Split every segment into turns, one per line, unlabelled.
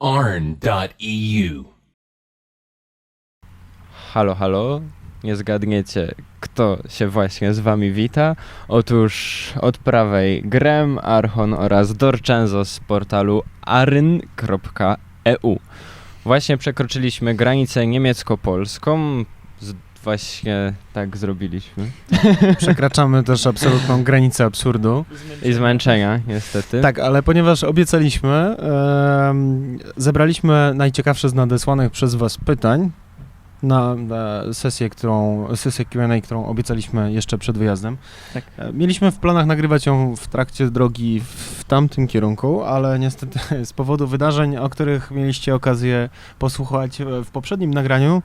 arn.eu.
Halo, halo. Nie zgadniecie, kto się właśnie z wami wita. Otóż od prawej Grem, Archon oraz Dorczenzo z portalu arn.eu. Właśnie przekroczyliśmy granicę niemiecko-polską. Właśnie tak zrobiliśmy.
Przekraczamy też absolutną granicę absurdu.
I zmęczenia, niestety.
Tak, ale ponieważ obiecaliśmy, zebraliśmy najciekawsze z nadesłanych przez Was pytań na, na sesję, którą, sesję Q&A, którą obiecaliśmy jeszcze przed wyjazdem.
Tak.
E, Mieliśmy w planach nagrywać ją w trakcie drogi w tamtym kierunku, ale niestety z powodu wydarzeń, o których mieliście okazję posłuchać e, w poprzednim nagraniu,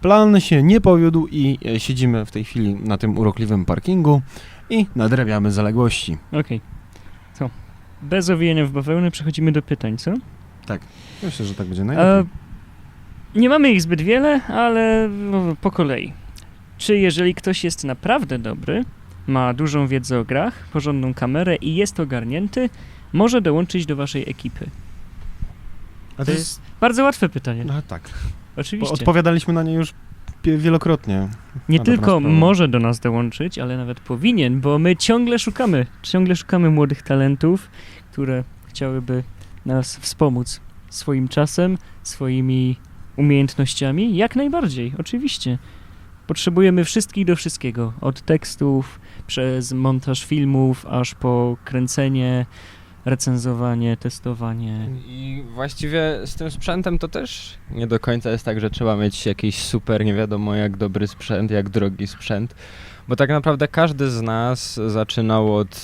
plan się nie powiódł i e, siedzimy w tej chwili na tym urokliwym parkingu i nadrabiamy zaległości.
Okej. Co? Bez owijania w bawełnę przechodzimy do pytań, co?
Myślę, że tak będzie
E,
najlepiej.
nie mamy ich zbyt wiele, ale po kolei. Czy jeżeli ktoś jest naprawdę dobry, ma dużą wiedzę o grach, porządną kamerę i jest ogarnięty, może dołączyć do waszej ekipy?
A
to jest Bardzo łatwe pytanie,
No tak. Bo
oczywiście.
odpowiadaliśmy na nie już wielokrotnie.
Nie tylko może do nas dołączyć, ale nawet powinien, bo my ciągle szukamy, ciągle szukamy młodych talentów, które chciałyby nas wspomóc swoim czasem, swoimi umiejętnościami. Jak najbardziej, oczywiście. Potrzebujemy wszystkich do wszystkiego. Od tekstów, przez montaż filmów, aż po kręcenie, recenzowanie, testowanie.
I właściwie z tym sprzętem to też nie do końca jest tak, że trzeba mieć jakiś super, nie wiadomo jak dobry sprzęt, jak drogi sprzęt, bo tak naprawdę każdy z nas zaczynał od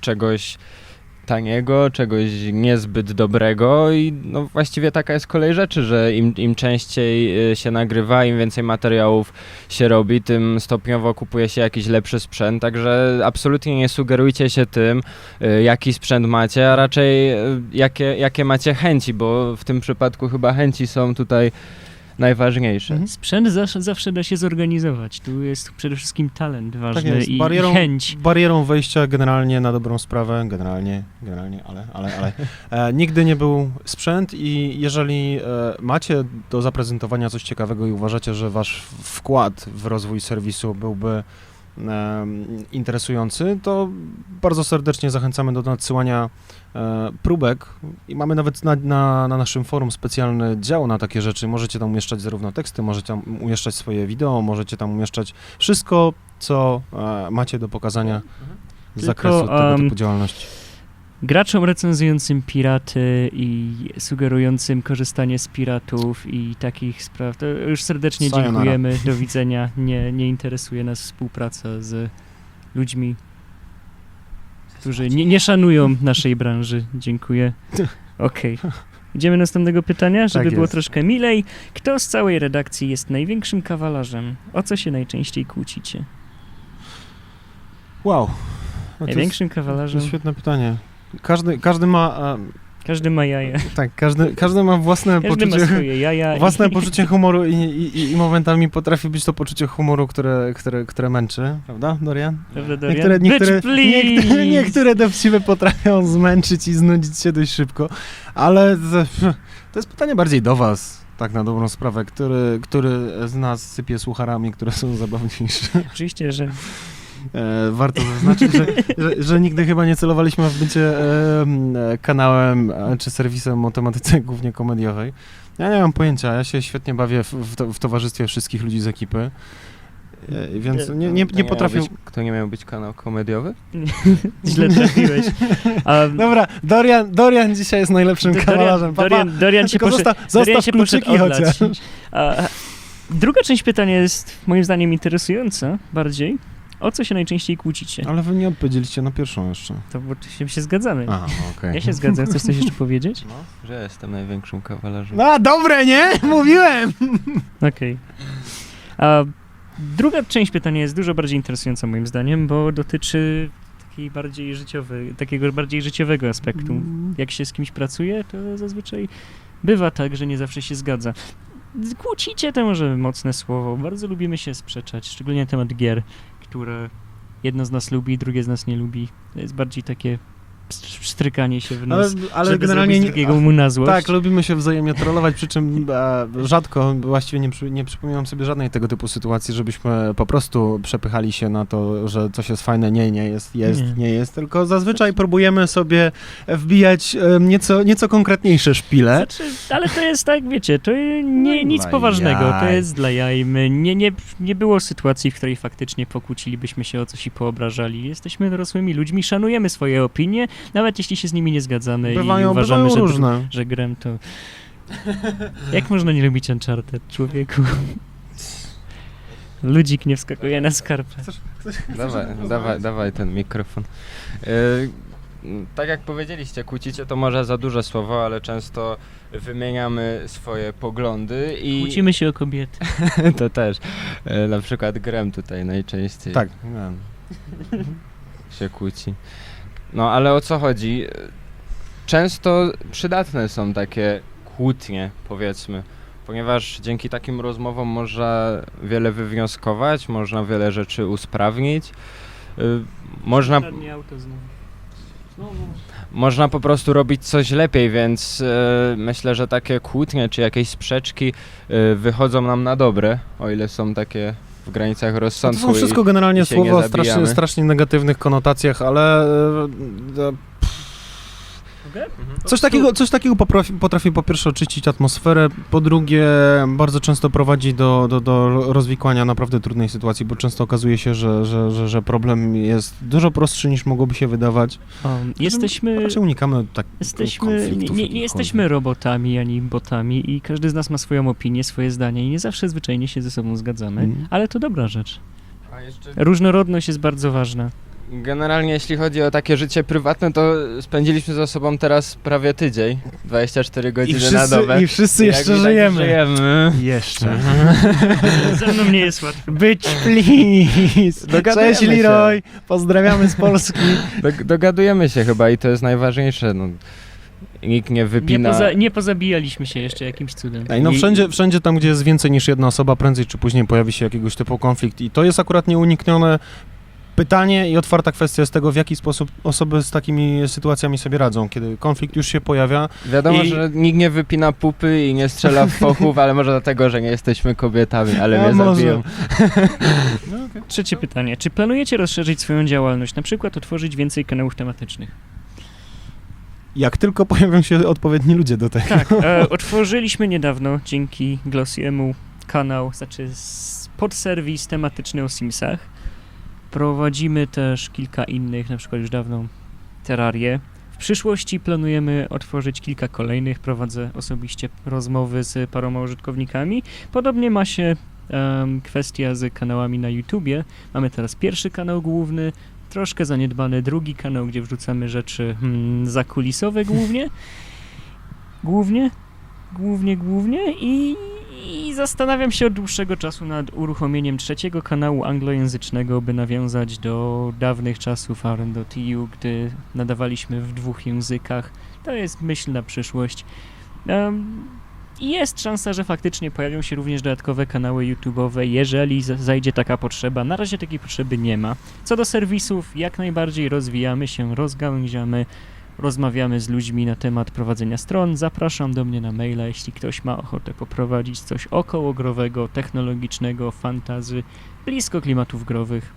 czegoś taniego, czegoś niezbyt dobrego i no właściwie taka jest kolej rzeczy, że im, im częściej y, się nagrywa, im więcej materiałów się robi, tym stopniowo kupuje się jakiś lepszy sprzęt, także absolutnie nie sugerujcie się tym, y, jaki sprzęt macie, a raczej y, jakie, jakie macie chęci, bo w tym przypadku chyba chęci są tutaj najważniejsze.
Mhm.
Sprzęt zawsze, zawsze da się zorganizować. Tu jest przede wszystkim talent ważny
Tak jest.
i,
Barierą-
i chęć.
Barierą wejścia generalnie na dobrą sprawę, generalnie, generalnie, ale, ale, ale, e, nigdy nie był sprzęt i jeżeli e, macie do zaprezentowania coś ciekawego i uważacie, że wasz wkład w rozwój serwisu byłby em, interesujący, to bardzo serdecznie zachęcamy do nadsyłania e, próbek i mamy nawet na, na, na naszym forum specjalny dział na takie rzeczy. Możecie tam umieszczać zarówno teksty, możecie tam umieszczać swoje wideo, możecie tam umieszczać wszystko, co e, macie do pokazania z
Tylko,
zakresu tego
em,
typu działalności.
Graczom recenzującym piraty i sugerującym korzystanie z piratów i takich spraw, to już serdecznie
Sayonara.
dziękujemy. Do widzenia. Nie, nie interesuje nas współpraca z ludźmi, którzy nie, nie szanują naszej branży. Dziękuję. Okej. Idziemy do następnego pytania, żeby
Tak
było troszkę milej. Kto z całej redakcji jest największym kawalarzem? O co się najczęściej kłócicie?
Wow. No
największym kawalarzem?
świetne pytanie. Każdy, każdy ma,
Każdy ma jaja.
tak, każdy, każdy ma własne
Każdy ma
poczucie,
swoje jaja.
własne
i-
poczucie humoru i, i, i momentami potrafi być to poczucie humoru, które, które, które męczy, prawda, Dorian?
Prawda, Dorian?
Niektóre, niektóre,
Bitch,
niektóre, niektóre dowcipy potrafią zmęczyć i znudzić się dość szybko, ale to, to jest pytanie bardziej do was, tak na dobrą sprawę, który, który z nas sypie sucharami, które są zabawniejsze.
Oczywiście, że
E, warto zaznaczyć, że, że, że nigdy chyba nie celowaliśmy w bycie e, kanałem e, czy serwisem o tematyce głównie komediowej. Ja nie mam pojęcia, ja się świetnie bawię w, w, to, w towarzystwie wszystkich ludzi z ekipy, e, więc nie, nie,
To
nie
miał
potrafię...
Być, kto nie miał być kanał komediowy?
źle trafiłeś. A,
Dobra, Dorian, Dorian dzisiaj jest najlepszym
Dorian-
kawalarzem. Pa, pa.
Dorian, Dorian się poszedł,
zostaw, zostaw
Dorian się poszedł
chociaż.
A, druga część pytania jest moim zdaniem interesująca bardziej. O co się najczęściej kłócicie?
Ale wy nie odpowiedzieliście na pierwszą jeszcze.
To bo się, się zgadzamy.
Aha, okej.
Ja się zgadzam. Chcesz coś jeszcze powiedzieć?
No, że jestem największym kawalarzem.
No, dobre, nie? Mówiłem!
Okej. A druga część pytania jest dużo bardziej interesująca moim zdaniem, bo dotyczy takiej bardziej życiowej, takiego bardziej życiowego aspektu. jak się z kimś pracuje, to zazwyczaj bywa tak, że nie zawsze się zgadza. Kłócicie to może mocne słowo. Bardzo lubimy się sprzeczać, szczególnie na temat gier, które jedno z nas lubi, drugie z nas nie lubi. To jest bardziej takie strykanie się w
Ale,
nos,
ale
żeby
generalnie
drugiego mu na złość.
Tak, lubimy się wzajemnie trollować, przy czym e, rzadko, właściwie nie, nie przypominam sobie żadnej tego typu sytuacji, żebyśmy po prostu przepychali się na to, że coś jest fajne, nie, nie jest, jest,
Nie.
nie, jest, tylko zazwyczaj próbujemy sobie wbijać e, nieco, nieco konkretniejsze szpile.
Znaczy, ale to jest tak, wiecie, to nie, nic
Dla
poważnego, to
jaj.
jest dla jaj. My nie, nie, nie było sytuacji, w której faktycznie pokłócilibyśmy się o coś i poobrażali. Jesteśmy dorosłymi ludźmi, szanujemy swoje opinie, nawet jeśli się z nimi nie zgadzamy i
Bywają,
uważamy,
bywają
że,
różne.
że grem to... Jak można nie lubić Uncharted, człowieku? Ludzik nie wskakuje na skarpę.
Dawaj, dawaj, dawaj ten mikrofon. E, m, tak jak powiedzieliście, kłócicie to może za duże słowo, ale często wymieniamy swoje poglądy i
Kłócimy się o kobiety.
to też. E, na przykład Grem tutaj najczęściej
Tak, nie.
się kłóci. No ale o co chodzi? Często przydatne są takie kłótnie, powiedzmy, ponieważ dzięki takim rozmowom można wiele wywnioskować, można wiele rzeczy usprawnić. Y, Można, można po prostu robić coś lepiej, więc y, myślę, że takie kłótnie czy jakieś sprzeczki y, wychodzą nam na dobre, o ile są takie w granicach
No to
rozsądku.
są wszystko generalnie słowa o strasznie, strasznie negatywnych konotacjach, ale e,
Mogę?
Coś takiego, coś takiego potrafi, potrafi po pierwsze oczyścić atmosferę, po drugie bardzo często prowadzi do, do, do rozwikłania naprawdę trudnej sytuacji, bo często okazuje się, że, że, że, że problem jest dużo prostszy niż mogłoby się wydawać.
Um, jesteśmy...
Raczej unikamy tak
Jesteśmy, nie,
konfliktów
nie, nie jesteśmy robotami ani botami i każdy z nas ma swoją opinię, swoje zdanie i nie zawsze zwyczajnie się ze sobą zgadzamy,
Mm.
ale to dobra rzecz.
A jeszcze
Różnorodność jest bardzo ważna.
Generalnie jeśli chodzi o takie życie prywatne, to spędziliśmy ze sobą teraz prawie tydzień, 24
I
godziny
wszyscy,
na dobę.
I wszyscy
I
jeszcze
widać,
żyjemy.
żyjemy.
Jeszcze.
Ze mną nie jest łatwo.
Być please.
Dogadujemy
Cześć
się.
Leroy, pozdrawiamy z Polski.
Dog- dogadujemy się chyba i to jest najważniejsze. No. Nikt nie
Nie,
wypina.
poza, nie pozabijaliśmy się jeszcze jakimś cudem.
Ej, no
I-
wszędzie, wszędzie tam, gdzie jest więcej niż jedna osoba, prędzej czy później pojawi się jakiegoś typu konflikt i to jest akurat nieuniknione pytanie i otwarta kwestia jest tego, w jaki sposób osoby z takimi sytuacjami sobie radzą. Kiedy konflikt już się pojawia,
Wiadomo,
I-
że nikt nie wypina pupy i nie strzela w fochów, ale może dlatego, że nie jesteśmy kobietami, ale
A
mnie
może.
zabiją.
Trzecie pytanie. Czy planujecie rozszerzyć swoją działalność, na przykład otworzyć więcej kanałów tematycznych?
jak tylko pojawią się odpowiedni ludzie do tego.
Tak, e, otworzyliśmy niedawno dzięki Glossiemu kanał, znaczy s- podserwis tematyczny o Simsach. Prowadzimy też kilka innych, na przykład już dawno Terrarię. W przyszłości planujemy otworzyć kilka kolejnych. Prowadzę osobiście rozmowy z paroma użytkownikami. Podobnie ma się em, kwestia z kanałami na YouTubie. Mamy teraz pierwszy kanał główny, troszkę zaniedbany drugi kanał, gdzie wrzucamy rzeczy hmm, zakulisowe głównie. Głównie, głównie, głównie i, i zastanawiam się od dłuższego czasu nad uruchomieniem trzeciego kanału anglojęzycznego, by nawiązać do dawnych czasów RN.TU, gdy nadawaliśmy w dwóch językach. To jest myśl na przyszłość. I jest szansa, że faktycznie pojawią się również dodatkowe kanały YouTube'owe, jeżeli zajdzie taka potrzeba. Na razie takiej potrzeby nie ma. Co do serwisów, jak najbardziej rozwijamy się, rozgałęziamy, rozmawiamy z ludźmi na temat prowadzenia stron. Zapraszam do mnie na maila, jeśli ktoś ma ochotę poprowadzić coś okołogrowego, technologicznego, fantazy, blisko klimatów growych.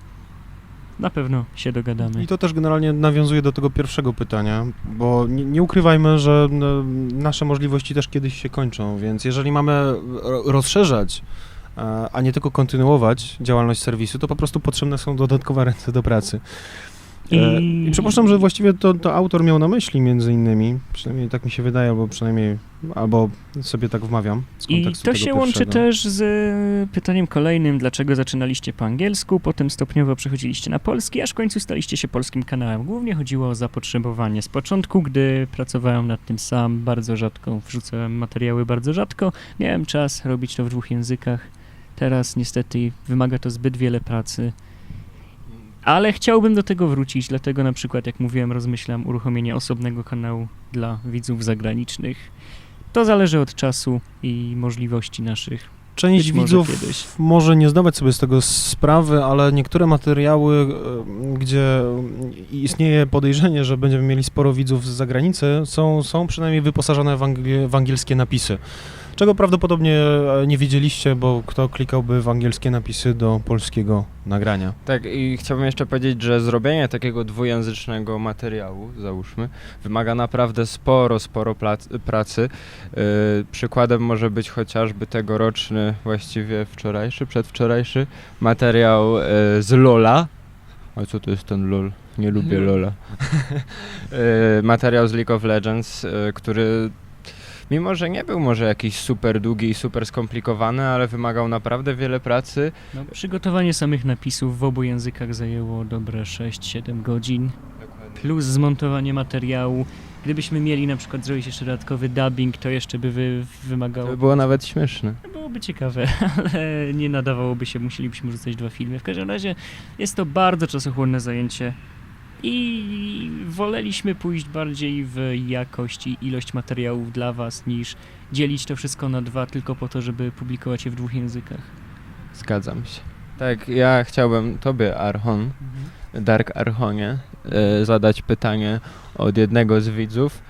Na pewno się dogadamy.
I to też generalnie nawiązuje do tego pierwszego pytania, bo nie, nie ukrywajmy, że no, nasze możliwości też kiedyś się kończą, więc jeżeli mamy ro- rozszerzać, e, a nie tylko kontynuować działalność serwisu, to po prostu potrzebne są dodatkowe ręce do pracy. E,
I-
I przypuszczam, że właściwie to, to autor miał na myśli między innymi, przynajmniej tak mi się wydaje, albo przynajmniej, albo sobie tak wmawiam z
I to się łączy też z e, pytaniem kolejnym, dlaczego zaczynaliście po angielsku, potem stopniowo przechodziliście na polski, aż w końcu staliście się polskim kanałem. Głównie chodziło o zapotrzebowanie. Z początku, gdy pracowałem nad tym sam, bardzo rzadko wrzucałem materiały, bardzo rzadko, miałem czas robić to w dwóch językach. Teraz niestety wymaga to zbyt wiele pracy. Ale chciałbym do tego wrócić, dlatego na przykład, jak mówiłem, rozmyślam uruchomienie osobnego kanału dla widzów zagranicznych. To zależy od czasu i możliwości naszych.
część
może
widzów
kiedyś.
może nie zdawać sobie z tego sprawy, ale niektóre materiały, e, gdzie istnieje podejrzenie, że będziemy mieli sporo widzów z zagranicy, są, są przynajmniej wyposażone w, anglie, w angielskie napisy. Czego prawdopodobnie e, nie wiedzieliście, bo kto klikałby w angielskie napisy do polskiego nagrania.
Tak, i chciałbym jeszcze powiedzieć, że zrobienie takiego dwujęzycznego materiału, załóżmy, wymaga naprawdę sporo, sporo pracy. Yy, przykładem może być chociażby tegoroczny, właściwie wczorajszy, przedwczorajszy materiał yy, z Lola. A co to jest ten LOL? Nie lubię
LOL.
Lola. yy, materiał z League of Legends, który mimo, że nie był może jakiś super długi i super skomplikowany, ale wymagał naprawdę wiele pracy.
No, przygotowanie samych napisów w obu językach zajęło dobre 6-7 godzin, plus zmontowanie materiału. Gdybyśmy mieli na przykład zrobić jeszcze dodatkowy dubbing, to jeszcze by wy,
To
wymagało...
by było nawet śmieszne.
Byłoby ciekawe, ale nie nadawałoby się, musielibyśmy rzucać dwa filmy. W każdym razie jest to bardzo czasochłonne zajęcie i woleliśmy pójść bardziej w jakość i ilość materiałów dla Was, niż dzielić to wszystko na dwa tylko po to, żeby publikować je w dwóch językach.
Zgadzam się. Tak, ja chciałbym tobie, Archon, Dark Archonie, e, zadać pytanie od jednego z widzów.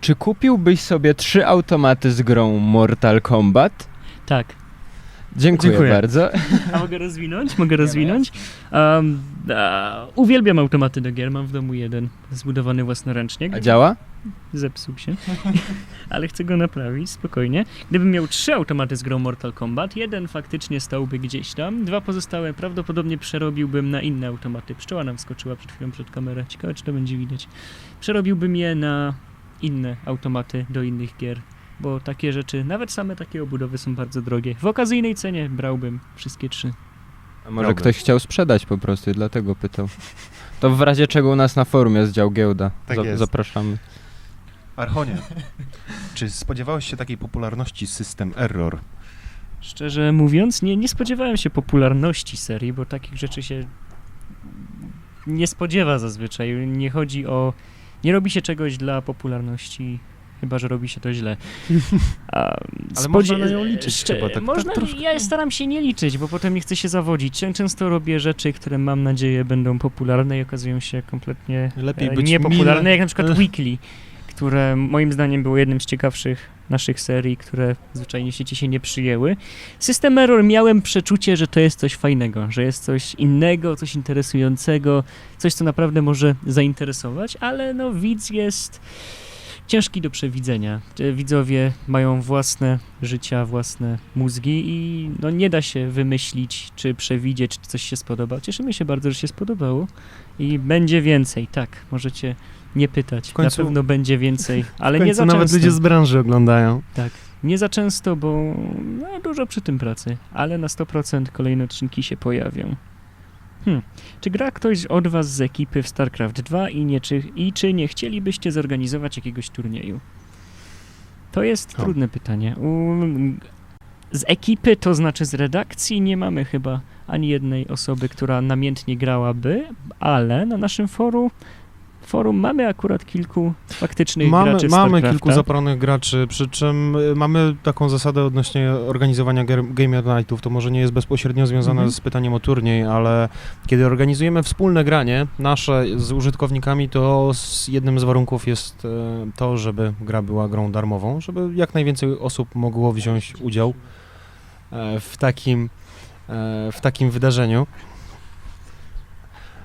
Czy kupiłbyś sobie trzy automaty z grą Mortal Kombat?
Tak.
Dziękuję,
Dziękuję.
bardzo.
A mogę rozwinąć? Mogę rozwinąć? Um, a, uwielbiam automaty do gier, mam w domu jeden zbudowany własnoręcznie.
A działa?
Zepsuł się, ale chcę go naprawić, spokojnie. Gdybym miał trzy automaty z grą Mortal Kombat, jeden faktycznie stałby gdzieś tam, dwa pozostałe prawdopodobnie przerobiłbym na inne automaty. Pszczoła nam skoczyła przed chwilą przed kamerę, ciekawe czy to będzie widać. Przerobiłbym je na inne automaty do innych gier, bo takie rzeczy, nawet same takie obudowy są bardzo drogie. W okazyjnej cenie brałbym wszystkie trzy.
A może ktoś chciał sprzedać po prostu i dlatego pytał. To w razie czego u nas na forum jest dział giełda.
Tak jest.
Zapraszamy.
Archonie, czy spodziewałeś się takiej popularności system Error?
Szczerze mówiąc, nie, nie spodziewałem się popularności serii, bo takich rzeczy się nie spodziewa zazwyczaj. Nie chodzi o. Nie robi się czegoś dla popularności, chyba że robi się to źle. A,
Ale można na nią liczyć
szcze-
chyba, tak- tak
można,
troszkę.
Ja staram się nie liczyć, bo potem nie chcę się zawodzić. Czę- Często robię rzeczy, które mam nadzieję będą popularne i okazują się kompletnie
Lepiej
e,
być
niepopularne,
mile-
jak na przykład Weekly, które moim zdaniem było jednym z ciekawszych naszych serii, które zwyczajnie sieci się nie przyjęły. System Error miałem przeczucie, że to jest coś fajnego, że jest coś innego, coś interesującego, coś, co naprawdę może zainteresować, ale no widz jest ciężki do przewidzenia. Te Widzowie mają własne życia, własne mózgi i no nie da się wymyślić, czy przewidzieć, czy coś się spodoba. Cieszymy się bardzo, że się spodobało i będzie więcej, tak, możecie nie pytać.
Końcu-
Na pewno będzie więcej, ale nie za
nawet
często.
ludzie z branży oglądają.
Tak, nie za często, bo no, dużo przy tym pracy, ale na 100% kolejne odcinki się pojawią. Hmm. Czy gra ktoś od was z ekipy w StarCraft 2 i, nie, czy, i czy nie chcielibyście zorganizować jakiegoś turnieju? To jest trudne pytanie. U, z ekipy, to znaczy z redakcji, nie mamy chyba ani jednej osoby, która namiętnie grałaby, ale na naszym forum, forum mamy akurat kilku faktycznych
Mamy,
graczy
mamy kilku zapalonych graczy, przy czym y, mamy taką zasadę odnośnie organizowania gier- Game Nightów. To może nie jest bezpośrednio związane
Mhm.
z pytaniem o turniej, ale kiedy organizujemy wspólne granie nasze z użytkownikami, to z jednym z warunków jest e, to, żeby gra była grą darmową, żeby jak najwięcej osób mogło wziąć udział e, w takim, e, w takim wydarzeniu.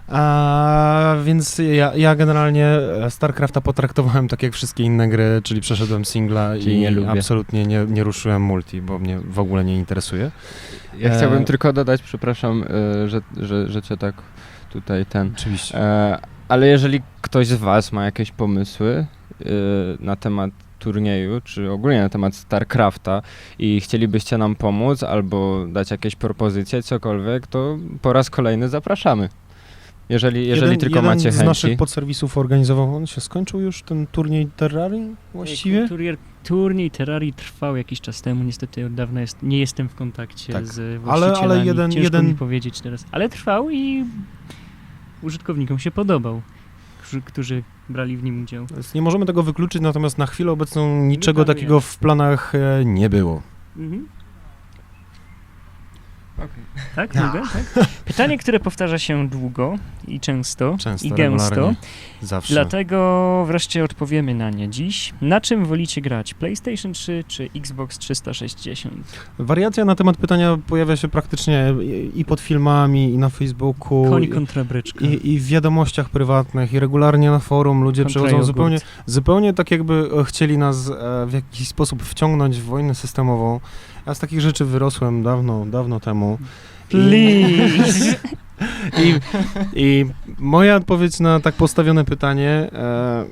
A, więc ja, ja generalnie StarCrafta potraktowałem tak jak wszystkie inne gry, czyli przeszedłem singla
Czyli
i
nie
absolutnie nie, nie ruszyłem multi, bo mnie w ogóle nie interesuje.
Ja
E,
chciałbym tylko dodać, przepraszam, e, że, że, że cię tak tutaj ten...
Oczywiście.
E, ale jeżeli ktoś z Was ma jakieś pomysły e, na temat turnieju, czy ogólnie na temat StarCrafta i chcielibyście nam pomóc albo dać jakieś propozycje, cokolwiek, to po raz kolejny zapraszamy. Jeżeli, jeżeli
jeden,
tylko
jeden
macie
z
chęci.
naszych podserwisów organizował, on się skończył już, ten turniej Terrarii właściwie?
Turnier, turniej Terrarii trwał jakiś czas temu, niestety od dawna jest, nie jestem w kontakcie
Tak.
z
Ale-
właścicielami.
ale jeden-
Ciężko
jeden-
mi powiedzieć teraz. Ale trwał i użytkownikom się podobał, którzy, którzy brali w nim udział.
Nie możemy tego wykluczyć, natomiast na chwilę obecną niczego takiego w planach e, nie było.
Mhm. Tak, mogę? Tak? Pytanie, które powtarza się długo i często,
Często,
i gęsto.
Zawsze.
Dlatego wreszcie odpowiemy na nie dziś. Na czym wolicie grać? PlayStation 3 czy Xbox 360?
Wariacja na temat pytania pojawia się praktycznie i- pod filmami, i na Facebooku,
Koń
i,
kontra bryczka.
i, i w wiadomościach prywatnych, i regularnie na forum ludzie
Kontra
przechodzą
jogurt.
zupełnie, zupełnie tak jakby e, chcieli nas e, w jakiś sposób wciągnąć w wojnę systemową. Ja z takich rzeczy wyrosłem dawno, dawno temu.
Please!
I, I moja odpowiedź na tak postawione pytanie, e,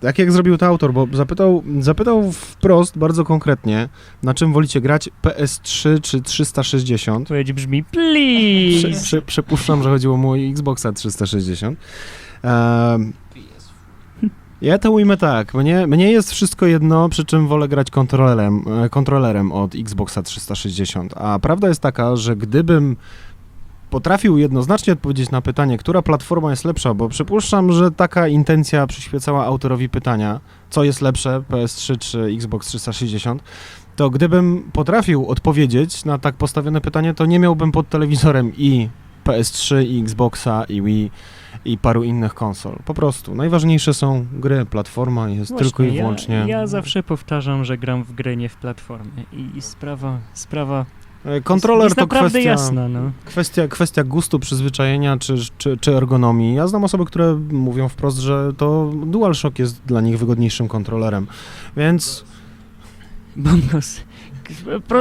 tak jak zrobił to autor, bo zapytał, zapytał wprost, bardzo konkretnie, na czym wolicie grać, PS3 czy 360?
Odpowiedź brzmi
Prze,
please!
prze, przypuszczam, że chodziło mu o Xboxa 360. Em, ja to ujmę tak, mnie, mnie jest wszystko jedno, przy czym wolę grać kontrolerem, e, kontrolerem od Xboxa 360. A prawda jest taka, że gdybym potrafił jednoznacznie odpowiedzieć na pytanie, która platforma jest lepsza, bo przypuszczam, że taka intencja przyświecała autorowi pytania, co jest lepsze, PS3 czy Xbox 360, to gdybym potrafił odpowiedzieć na tak postawione pytanie, to nie miałbym pod telewizorem i PS3, i Xboxa, i Wii, i paru innych konsol. Po prostu. Najważniejsze są gry, platforma jest
Właśnie,
tylko i
ja-
wyłącznie...
Ja, zawsze powtarzam, że gram w grę, nie w platformie. I, i sprawa, sprawa
E, Kontroler
jest, jest
to kwestia...
jasna, no.
Kwestia, kwestia gustu, przyzwyczajenia czy, czy, czy ergonomii. Ja znam osoby, które mówią wprost, że to DualShock jest dla nich wygodniejszym kontrolerem. Więc
Bongos. K- Pro,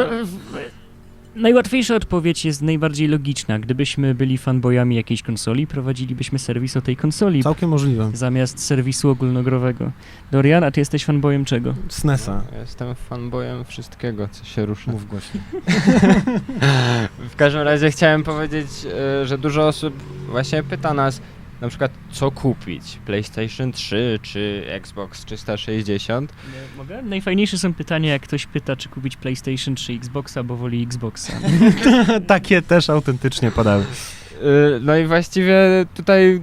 najłatwiejsza odpowiedź jest najbardziej logiczna. Gdybyśmy byli fanboyami jakiejś konsoli, prowadzilibyśmy serwis o tej konsoli
całkiem możliwe.
zamiast serwisu ogólnogrowego. Dorian, a ty jesteś fanboyem czego?
SNESa.
Ja jestem fanboyem wszystkiego, co się rusza.
Mów głośniej.
W każdym razie chciałem powiedzieć, e, że dużo osób właśnie pyta nas na przykład co kupić, PlayStation 3 czy Xbox 360.
Mogę? Najfajniejsze są pytania, jak ktoś pyta, czy kupić PlayStation 3 Xboxa, bo woli Xboxa.
Takie też autentycznie padały.
E, No i właściwie tutaj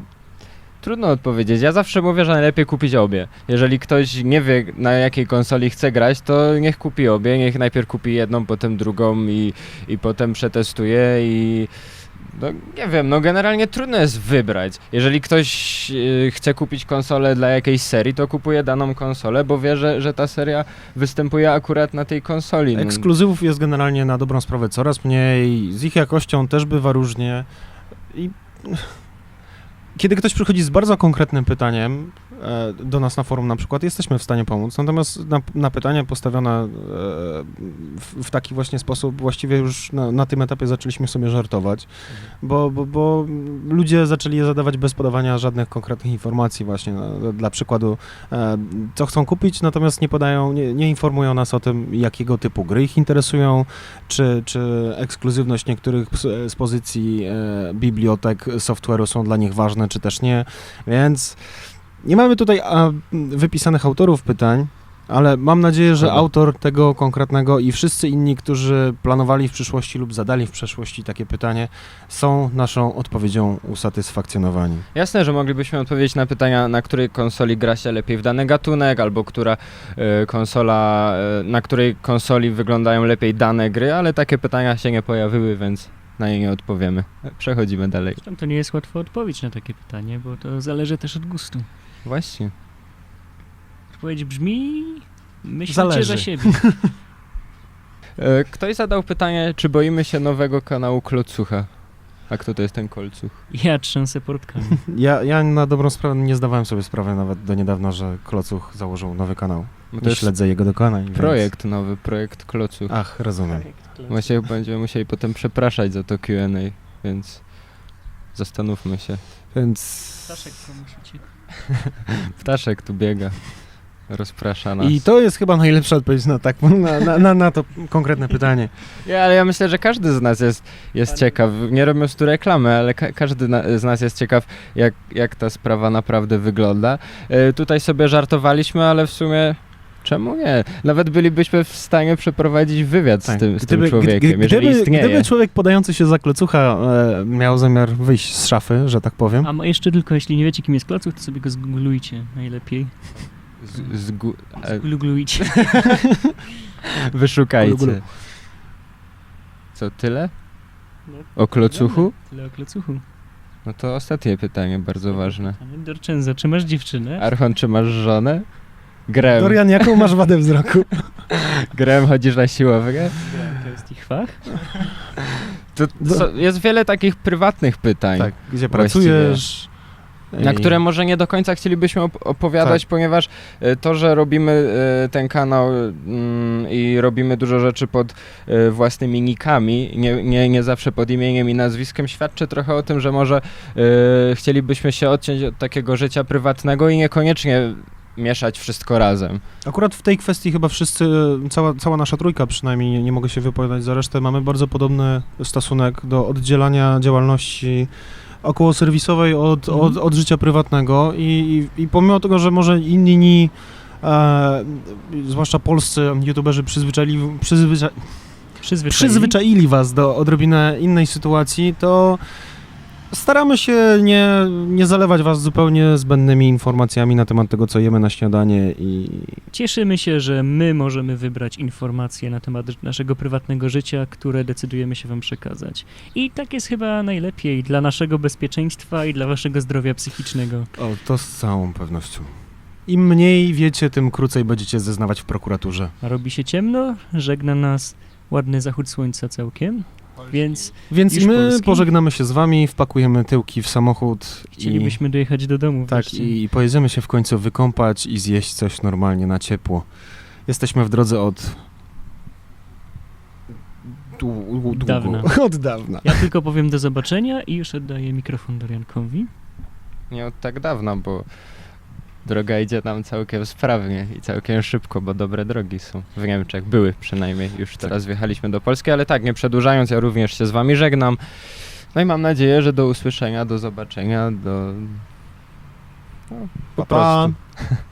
trudno odpowiedzieć. Ja zawsze mówię, że najlepiej kupić obie. Jeżeli ktoś nie wie na jakiej konsoli chce grać, to niech kupi obie, niech najpierw kupi jedną, potem drugą i, i potem przetestuje i no nie wiem, no generalnie trudno jest wybrać. Jeżeli ktoś y, chce kupić konsolę dla jakiejś serii, to kupuje daną konsolę, bo wie, że, że ta seria występuje akurat na tej konsoli. No,
Ekskluzywów jest generalnie na dobrą sprawę coraz mniej, z ich jakością też bywa różnie. I kiedy ktoś przychodzi z bardzo konkretnym pytaniem do nas na forum na przykład, jesteśmy w stanie pomóc. Natomiast na, na pytania postawione e, w, w taki właśnie sposób, właściwie już na, na tym etapie zaczęliśmy sobie żartować, bo, bo, bo ludzie zaczęli je zadawać bez podawania żadnych konkretnych informacji właśnie. No, dla przykładu, e, co chcą kupić, natomiast nie podają, nie, nie informują nas o tym, jakiego typu gry ich interesują, czy, czy ekskluzywność niektórych z, pozycji e, bibliotek software'u są dla nich ważne, czy też nie. Więc nie mamy tutaj a, wypisanych autorów pytań, ale mam nadzieję, że autor tego konkretnego i wszyscy inni, którzy planowali w przyszłości lub zadali w przeszłości takie pytanie, są naszą odpowiedzią usatysfakcjonowani.
Jasne, że moglibyśmy odpowiedzieć na pytania, na której konsoli gra się lepiej w dany gatunek, albo która e, konsola, e, na której konsoli wyglądają lepiej dane gry, ale takie pytania się nie pojawiły, więc na nie nie odpowiemy. Przechodzimy dalej.
Zresztą to nie jest łatwa odpowiedź na takie pytanie, bo to zależy też od gustu.
Właśnie.
Odpowiedź brzmi... Myślcie
Zależy.
za siebie.
E, Ktoś zadał pytanie, czy boimy się nowego kanału Klocucha. A kto to jest ten Kolcuch?
Ja trzęsę portkami.
Ja, ja na dobrą sprawę nie zdawałem sobie sprawy nawet do niedawna, że Klocuch założył nowy kanał.
Bo to
śledzę jego dokonań. więc-
projekt nowy, projekt Klocuch.
Ach, rozumiem.
Właśnie będziemy musieli potem przepraszać za to Q&A, więc zastanówmy się.
Więc
Staszek, co musicie?
Ptaszek tu biega, rozprasza nas.
I to jest chyba najlepsza odpowiedź na, tak, na, na, na, na to konkretne pytanie.
Ja, ale ja myślę, że każdy z nas jest, jest
Ale-
ciekaw. Nie robiąc tu reklamy, ale ka- każdy na- z nas jest ciekaw, jak, jak ta sprawa naprawdę wygląda. E, tutaj sobie żartowaliśmy, ale w sumie czemu nie? Nawet bylibyśmy w stanie przeprowadzić wywiad
Tak.
z tym, z
Gdyby-
tym człowiekiem,
gdy-
jeżeli
gdyby,
istnieje.
Gdyby człowiek podający się za klocucha e, miał zamiar wyjść z szafy, że tak powiem,
A jeszcze tylko, jeśli nie wiecie, kim jest Klocuch, to sobie go zgooglujcie najlepiej.
Z, e,
Zgooglujcie.
wyszukajcie. Co, tyle? O klocuchu?
Tyle o klocuchu.
No to ostatnie pytanie, bardzo ważne.
Dorczenza, czy masz dziewczynę?
Archon, czy masz żonę? Grem.
Dorian, jaką masz wadę wzroku?
Grem, chodzisz na siłownię?
To jest ich fach.
To, co, jest wiele takich prywatnych pytań.
Tak, gdzie
Właściwie.
pracujesz?
Na które może nie do końca chcielibyśmy op- opowiadać,
Tak.
ponieważ e, to, że robimy e, ten kanał mm, i robimy dużo rzeczy pod e, własnymi nikami, nie, nie, nie zawsze pod imieniem i nazwiskiem, świadczy trochę o tym, że może chcielibyśmy się odciąć od takiego życia prywatnego i niekoniecznie mieszać wszystko razem.
Akurat w tej kwestii chyba wszyscy, cała, cała nasza trójka przynajmniej, nie, nie mogę się wypowiadać za resztę, mamy bardzo podobny stosunek do oddzielania działalności około serwisowej od,
Mhm.
od, od życia prywatnego i, i, i pomimo tego, że może inni, e, zwłaszcza polscy youtuberzy przyzwyczaili, przyzwycza,
Przyzwyczaili.
przyzwyczaili was do odrobinę innej sytuacji, to staramy się nie, nie zalewać was zupełnie zbędnymi informacjami na temat tego, co jemy na śniadanie i
Cieszymy się, że my możemy wybrać informacje na temat naszego prywatnego życia, które decydujemy się wam przekazać. I tak jest chyba najlepiej dla naszego bezpieczeństwa i dla waszego zdrowia psychicznego.
O, to z całą pewnością. Im mniej wiecie, tym krócej będziecie zeznawać w prokuraturze.
Robi się ciemno, żegna nas ładny zachód słońca całkiem, więc
Więc i my
Polski?
pożegnamy się z wami, wpakujemy tyłki w samochód
chcielibyśmy dojechać do domu
i, tak,
wreszcie.
i pojedziemy się w końcu wykąpać i zjeść coś normalnie na ciepło. Jesteśmy w drodze od... dłu-.
Dawna.
Od dawna.
Ja tylko powiem do zobaczenia i już oddaję mikrofon Doriankowi.
Nie od tak dawna, bo droga idzie nam całkiem sprawnie i całkiem szybko, bo dobre drogi są w Niemczech. Były przynajmniej, już teraz wjechaliśmy do Polski, ale tak, nie przedłużając, ja również się z wami żegnam. No i mam nadzieję, że do usłyszenia, do zobaczenia, do... No, po
Pa, pa.
prostu.